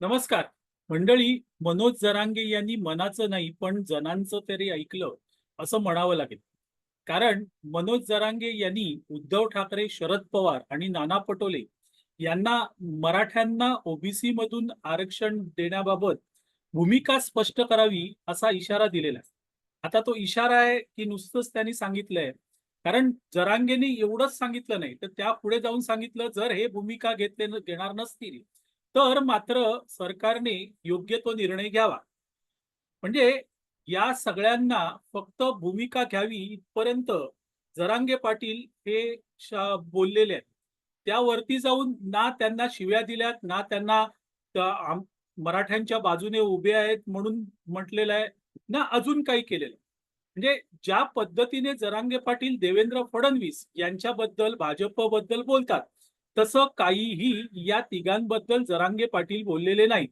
नमस्कार. मंडळी मनोज जरांगे यांनी मनाचं नाही पण जनांचं तरी ऐकलं असं म्हणावं लागेल. कारण मनोज जरांगे यांनी उद्धव ठाकरे शरद पवार आणि नाना पटोले यांना मराठ्यांना ओबीसी मधून आरक्षण देण्याबाबत भूमिका स्पष्ट करावी असा इशारा दिलेला आहे. आता तो इशारा आहे की नुसतंच त्यांनी सांगितलंय. कारण जरांगेने एवढंच सांगितलं नाही तर त्या पुढे जाऊन सांगितलं जर हे भूमिका घेतले घेणार नसतील तर मात्र सरकारने योग्य तो निर्णय घ्यावा म्हणजे या सगळ्यांना फक्त भूमिका घ्यावी इथपर्यंत जरांगे पाटील हे बोललेले आहेत त्यावरती जाऊन ना त्यांना शिव्या दिल्यात ना त्यांना मराठ्यांच्या बाजूने उभे आहेत म्हणून म्हटलेलं आहे ना अजून काही केलेलं आहे. म्हणजे ज्या पद्धतीने जरांगे पाटील देवेंद्र फडणवीस यांच्याबद्दल भाजपबद्दल बोलतात तसं काहीही या तिघांबद्दल जरांगे पाटील बोललेले नाही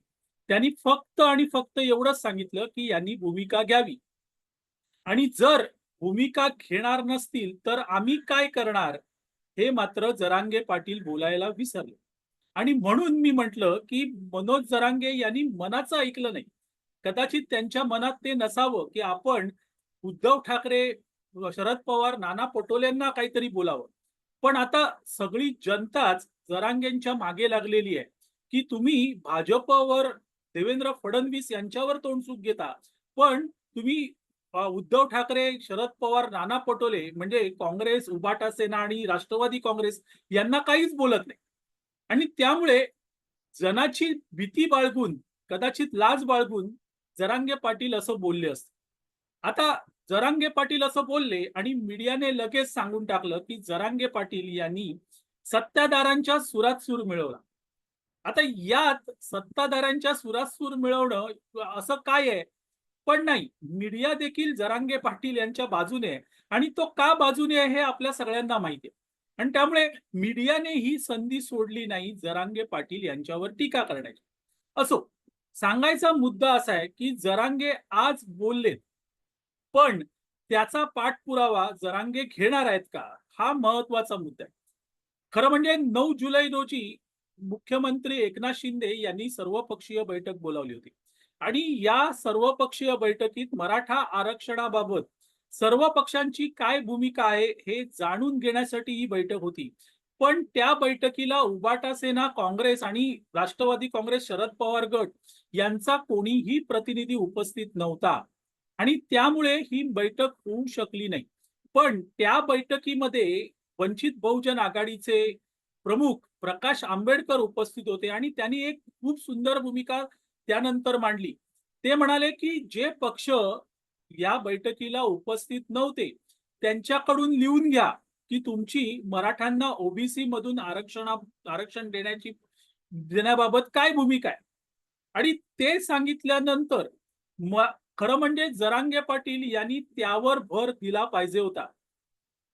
त्यांनी फक्त आणि फक्त एवढंच सांगितलं की यांनी भूमिका घ्यावी. आणि जर भूमिका घेणार नसतील तर आम्ही काय करणार? हे मात्र जरांगे पाटील बोलायला विसरले. आणि म्हणून मी म्हटलं की मनोज जरांगे यांनी मनाचं ऐकलं नाही. कदाचित त्यांच्या मनात ते नसावं की आपण उद्धव ठाकरे शरद पवार नाना पटोलेंना काहीतरी बोलावं. पण आता सगळी जनताच जरांगेंच्या मागे लागलेली आहे. की तुम्ही भाजपवर देवेंद्र फडणवीस यांच्यावर तोंडसूक घेता. पण तुम्ही उद्धव ठाकरे शरद पवार नाना पटोले म्हणजे काँग्रेस उबाटा सेना आणि राष्ट्रवादी काँग्रेस यांना काहीच बोलत नाही. आणि त्यामुळे जनाची भीती बाळगून कदाचित लाज बाळगून जरांगे पाटील असं बोलले असते. आता जरांगे पाटील असं बोलले आणि मीडियाने लगेच सांगून टाकलं की जरांगे पाटील यांनी सत्ताधारांच्या सुरात सूर मिळवला. आता यात सत्ताधारांच्या सुरात सूर मिळवणं असं काय आहे? पण नाही मीडिया देखील जरांगे पाटील यांच्या बाजूने आहे आणि तो का बाजूने आहे हे आपल्या सगळ्यांना माहिती आहे. आणि त्यामुळे मीडियाने ही संधी सोडली नाही जरांगे पाटील यांच्यावर टीका करण्याची. असो सांगायचा मुद्दा असा आहे की जरांगे आज बोललेत पण त्याचा पाठपुरावा जरांगे घेणार आहेत का? हा महत्त्वाचा मुद्दा आहे. खरं म्हणजे नऊ जुलै रोजी मुख्यमंत्री एकनाथ शिंदे यांनी सर्वपक्षीय बैठक बोलावली होती. आणि या सर्वपक्षीय बैठकीत मराठा आरक्षणाबाबत सर्व पक्षांची काय भूमिका आहे हे जाणून घेण्यासाठी ही बैठक होती. पण त्या बैठकीला उबाटा सेना काँग्रेस आणि राष्ट्रवादी काँग्रेस शरद पवार गट यांचा कोणीही प्रतिनिधी उपस्थित नव्हता. आणि त्यामुळे ही बैठक होऊ शकली नाही. पण त्या बैठकीमध्ये वंचित बहुजन आघाडीचे प्रमुख प्रकाश आंबेडकर उपस्थित होते आणि त्यांनी एक खूप सुंदर भूमिका त्यानंतर मांडली. ते म्हणाले की जे पक्ष या बैठकीला उपस्थित नव्हते त्यांच्याकडून लिहून घ्या की तुमची मराठ्यांना ओबीसी मधून आरक्षणा आरक्षण देण्याची देण्याबाबत काय भूमिका आहे? आणि ते सांगितल्यानंतर खरं म्हणजे जरांगे पाटील यांनी त्यावर भर दिला पाहिजे होता.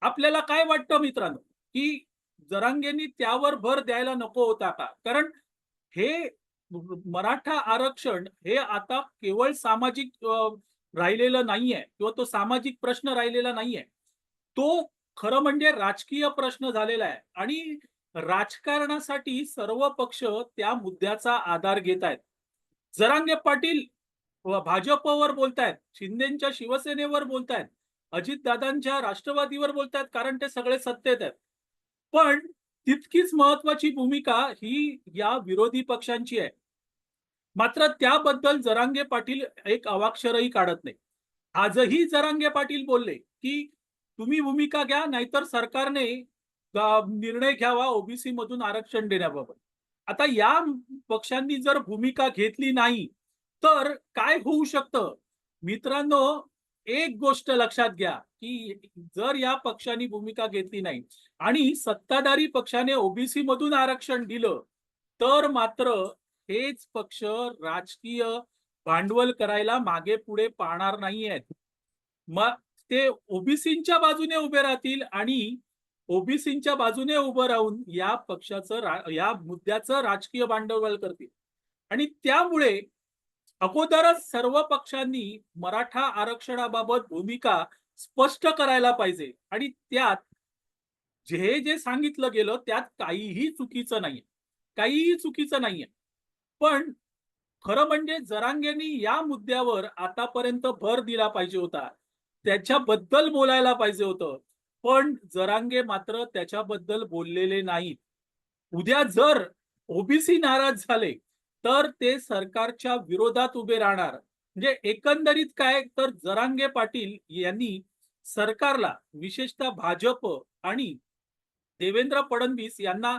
आपल्याला काय वाटतं मित्रांनो? की जरांगेंनी त्यावर भर द्यायला नको होता का? कारण हे मराठा आरक्षण हे आता केवळ सामाजिक राहिलेलं नाहीये किंवा तो सामाजिक प्रश्न राहिलेला नाहीये. तो खरं म्हणजे राजकीय प्रश्न झालेला आहे आणि राजकारणासाठी सर्व पक्ष त्या मुद्द्याचा आधार घेत आहेत. जरांगे पाटील भाजपवर बोलतायत शिंदेच्या शिवसेनेवर बोलतायत अजितदादांच्या राष्ट्रवादीवर बोलतायत कारण ते सगळे सत्तेत आहेत. पण तितकीच महत्वाची भूमिका ही या विरोधी पक्षांची आहे. मात्र त्याबद्दल जरांगे पाटील एक अवाक्षरही काढत नाही आजही जरांगे पाटील बोलले की तुम्ही भूमिका घ्या नाहीतर सरकारने निर्णय घ्यावा ओबीसी मधून आरक्षण देण्याबाबत. आता या पक्षांनी जर भूमिका घेतली नाही तर काय होऊ शकतं? मित्रांनो एक गोष्ट लक्षात घ्या की जर या पक्षांनी भूमिका घेतली नाही आणि सत्ताधारी पक्षाने ओबीसी मधून आरक्षण दिलं तर मात्र हेच पक्ष राजकीय भांडवल करायला मागे पुढे पाहणार नाहीयेत. मग ते ओबीसींच्या बाजूने उभे राहतील आणि ओबीसींच्या बाजूने उभं राहून या पक्षाचं या मुद्द्याचं राजकीय भांडवल करतील. आणि त्यामुळे अगोदरच सर्व पक्षांनी मराठा आरक्षणाबाबत भूमिका स्पष्ट करायला पाहिजे. आणि त्यात जे जे सांगितलं गेलं त्यात काहीही चुकीचं नाहीये. काहीही चुकीचं नाहीये. पण खरं म्हणजे जरांगेंनी या मुद्द्यावर आतापर्यंत भर दिला पाहिजे होता. त्याच्याबद्दल बोलायला पाहिजे होतं. पण जरांगे मात्र त्याच्याबद्दल बोललेले नाहीत. उद्या जर ओबीसी नाराज झाले तर ते सरकारच्या विरोधात उभे राहणार. म्हणजे एकंदरीत काय तर जरांगे पाटील यांनी सरकारला विशेषतः भाजप आणि देवेंद्र फडणवीस यांना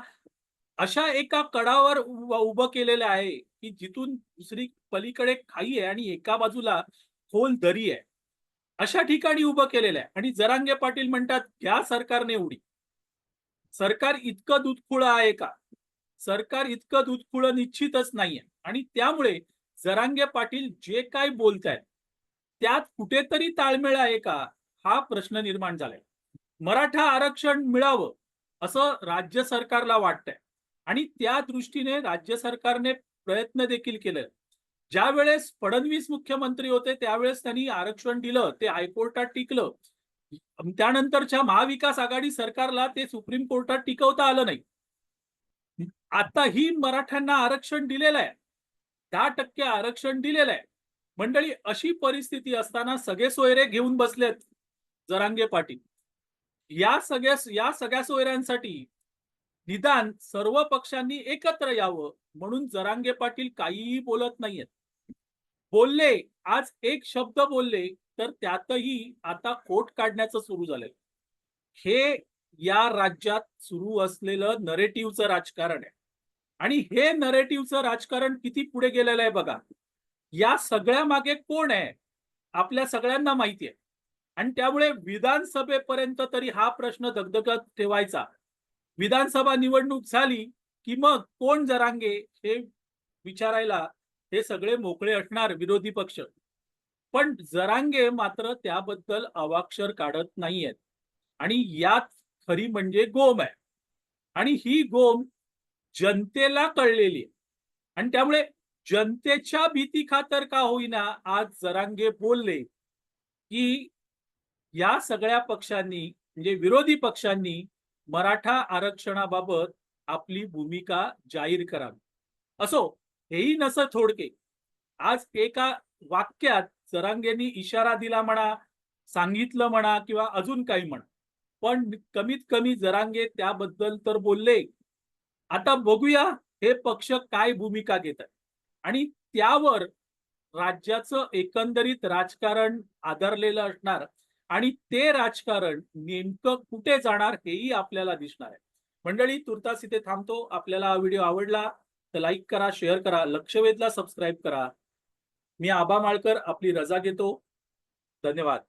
अशा एका कडावर उभं केलेलं आहे की जिथून दुसरी पलीकडे खाई आहे आणि एका बाजूला खोल दरी आहे. अशा ठिकाणी उभं केलेलं आहे. आणि जरांगे पाटील म्हणतात घ्या सरकारने उडी. सरकार इतकं दुधखुळं आहे का? सरकार इतकं दूधखुळं निश्चितच नाहीये. आणि त्यामुळे जरांगे पाटील जे काय बोलतायत त्यात कुठेतरी ताळमेळ आहे का? हा प्रश्न निर्माण झालाय. मराठा आरक्षण मिळावं असं राज्य सरकारला वाटतंय. आणि त्या दृष्टीने राज्य सरकारने प्रयत्न देखील केले ज्या वेळेस फडणवीस मुख्यमंत्री होते त्यावेळेस त्यांनी आरक्षण दिलं ते हायकोर्टात टिकलं. त्यानंतरच्या महाविकास आघाडी सरकारला ते सुप्रीम कोर्टात टिकवता आलं नाही. आता ही मराठ्यांना आरक्षण दिलेलं आहे. दहा टक्के आरक्षण दिलेलं आहे. मंडळी अशी परिस्थिती असताना सगळे सोयरे घेऊन बसलेत जरांगे पाटील. या सगळ्या या सगळ्या सोयऱ्यांसाठी निदान सर्व पक्षांनी एकत्र यावं म्हणून जरांगे पाटील काहीही बोलत नाहीयेत. बोलले आज एक शब्द बोलले तर त्यातही आता कोट काढण्याचं सुरू झालंय. हे या राज्यात सुरू असलेलं नरेटिव्हचं राजकारण आहे. आणि हे नरेटिव्हचं राजकारण किती पुढे गेलेलं आहे बघा. या सगळ्या मागे कोण आहे? आपल्या सगळ्यांना माहिती आहे. आणि त्यामुळे विधानसभेपर्यंत तरी हा प्रश्न दगदगत ठेवायचा. विधानसभा निवडणूक झाली की मग कोण जरांगे हे विचारायला हे सगळे मोकळे असणार विरोधी पक्ष. पण जरांगे मात्र त्याबद्दल अवाक्षर काढत नाहीयेत. आणि यात खरी म्हणजे गोम आहे. आणि ही गोम जनतेला कळलेली आहे. आणि त्यामुळे जनतेच्या भीती खातर का होईना आज जरांगे बोलले की या सगळ्या पक्षांनी म्हणजे विरोधी पक्षांनी मराठा आरक्षणाबाबत आपली भूमिका जाहीर करावी. असो हेही नसं थोडके. आज एका वाक्यात जरांगेंनी इशारा दिला म्हणा सांगितलं म्हणा किंवा अजून काही म्हणा. पण कमीत कमी जरांगे त्याबद्दल तर बोलले. आता बघूया हे पक्ष काय भूमिका घेत आहे आणि त्यावर राज्याचं एकंदरीत राजकारण आधारलेलं असणार आणि ते राजकारण नेमकं कुठे जाणार हेही आपल्याला दिसणार आहे. मंडळी तुर्तास इथे थांबतो. आपल्याला हा व्हिडिओ आवडला तर लाईक करा शेअर करा लक्षवेधला सबस्क्राईब करा. मी आबा माळकर आपली रजा घेतो. धन्यवाद.